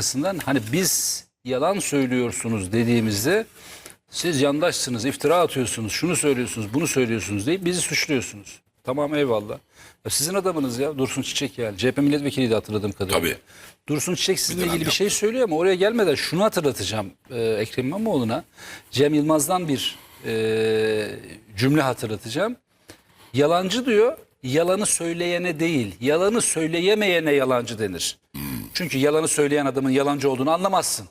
arkasından hani biz yalan söylüyorsunuz dediğimizde siz yandaşsınız, iftira atıyorsunuz, şunu söylüyorsunuz, bunu söylüyorsunuz deyip bizi suçluyorsunuz. Tamam eyvallah. Ya sizin adamınız ya Dursun Çiçek yani. CHP milletvekiliydi hatırladığım kadarıyla. Tabii. Dursun Çiçek sizinle ilgili bir şey söylüyor ama oraya gelmeden şunu hatırlatacağım e, Ekrem İmamoğlu'na. Cem Yılmaz'dan bir e, cümle hatırlatacağım. Yalancı diyor, yalanı söyleyene değil, yalanı söyleyemeyene yalancı denir. Çünkü yalanı söyleyen adamın yalancı olduğunu anlamazsın.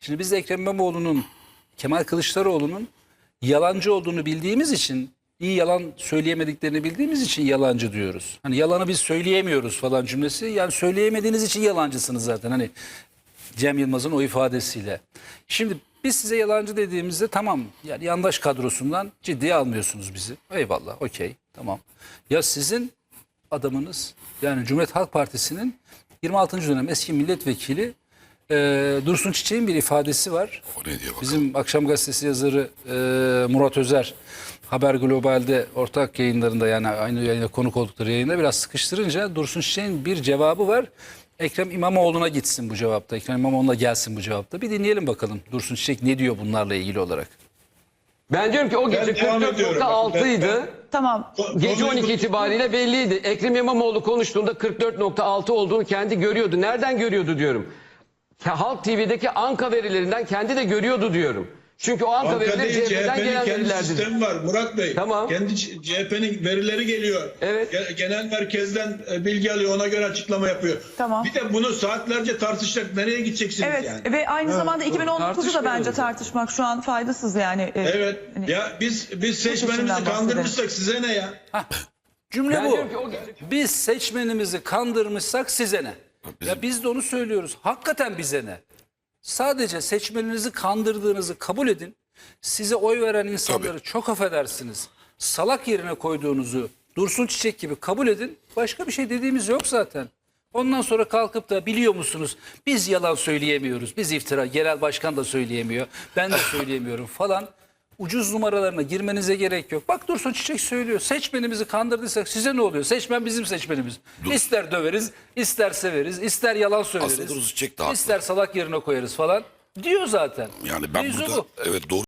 Şimdi biz de Ekrem İmamoğlu'nun, Kemal Kılıçdaroğlu'nun yalancı olduğunu bildiğimiz için, iyi yalan söyleyemediklerini bildiğimiz için yalancı diyoruz. Hani yalanı biz söyleyemiyoruz falan cümlesi. Yani söyleyemediğiniz için yalancısınız zaten. Hani Cem Yılmaz'ın o ifadesiyle. Şimdi biz size yalancı dediğimizde tamam yani yandaş kadrosundan ciddiye almıyorsunuz bizi. Eyvallah okey tamam. Ya sizin adamınız yani Cumhuriyet Halk Partisi'nin 26. dönem eski milletvekili e, Dursun Çiçek'in bir ifadesi var. O ne diyor. Bizim Akşam Gazetesi yazarı e, Murat Özer Haber Global'de ortak yayınlarında yani aynı yayına konuk oldukları yayında biraz sıkıştırınca Dursun Çiçek'in bir cevabı var. Ekrem İmamoğlu'na gitsin bu cevapta. Ekrem İmamoğlu'na gelsin bu cevapta. Bir dinleyelim bakalım Dursun Çiçek ne diyor bunlarla ilgili olarak. Ben diyorum ki o gece Ben devam ediyorum. 44.6 Ben- idi. Tamam. Gece Konuyu 12 itibariyle belliydi. Ekrem İmamoğlu konuştuğunda 44.6 olduğunu kendi görüyordu. Nereden görüyordu diyorum. Halk TV'deki anka verilerinden kendi de görüyordu diyorum. Çünkü o anka Banka verileri değil CHP'den CHP'nin gelen kendi verilerdi. sistemi var Murat Bey. Tamam. Kendi CHP'nin verileri geliyor. Evet. Ge- Genel merkezden e, bilgi alıyor ona göre açıklama yapıyor. Tamam. Bir de bunu saatlerce tartışacak nereye gideceksiniz Evet yani? ve aynı zamanda 2019'u da bence tartışmak şu an faydasız yani. Ee, Evet. hani- Ya biz biz seçmenimizi kandırmışsak size ne ya? Cümle Ben bu. ki o Biz seçmenimizi kandırmışsak size ne? Ya biz de onu söylüyoruz. Hakikaten bize ne? Sadece seçmeninizi kandırdığınızı kabul edin. Size oy veren insanları çok affedersiniz. Salak yerine koyduğunuzu Dursun Çiçek gibi kabul edin. Başka bir şey dediğimiz yok zaten. Ondan sonra kalkıp da biliyor musunuz biz yalan söyleyemiyoruz. Biz iftira genel başkan da söyleyemiyor. Ben de söyleyemiyorum falan. Ucuz numaralarına girmenize gerek yok. Bak Dursun Çiçek söylüyor. Seçmenimizi kandırdıysak size ne oluyor? Seçmen bizim seçmenimiz. İster döveriz, ister severiz, ister yalan söyleriz. Dursun Çiçek de haklı. ister salak yerine koyarız falan. Diyor zaten. Yani ben Mevzu burada bu. evet doğru